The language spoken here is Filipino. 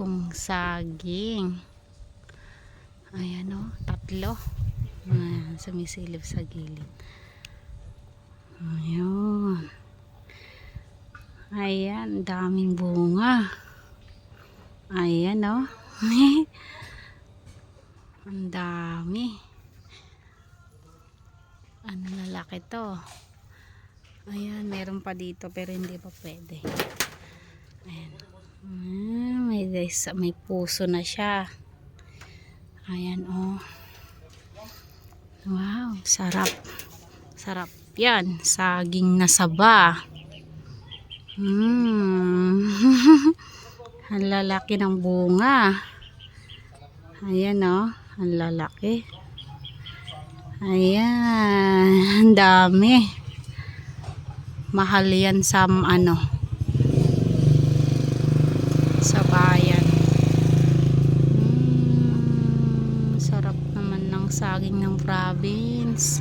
pong saging. Ayan o, tatlo. Ayan, sumisilip sa gilid. Ayun. Ayan, daming bunga. Ayan o. Ang dami. Ano lalaki to? Ayan, meron pa dito pero hindi pa pwede. Ayan. Ah, des- may puso na siya. Ayan oh. Wow, sarap. Sarap yan. Saging na saba. Hmm. Ang lalaki ng bunga. Ayan oh. Ang lalaki. Ayan. Ang dami. Mahal yan sa ano. Sa bayan. Hmm, sarap naman ng saging ng province.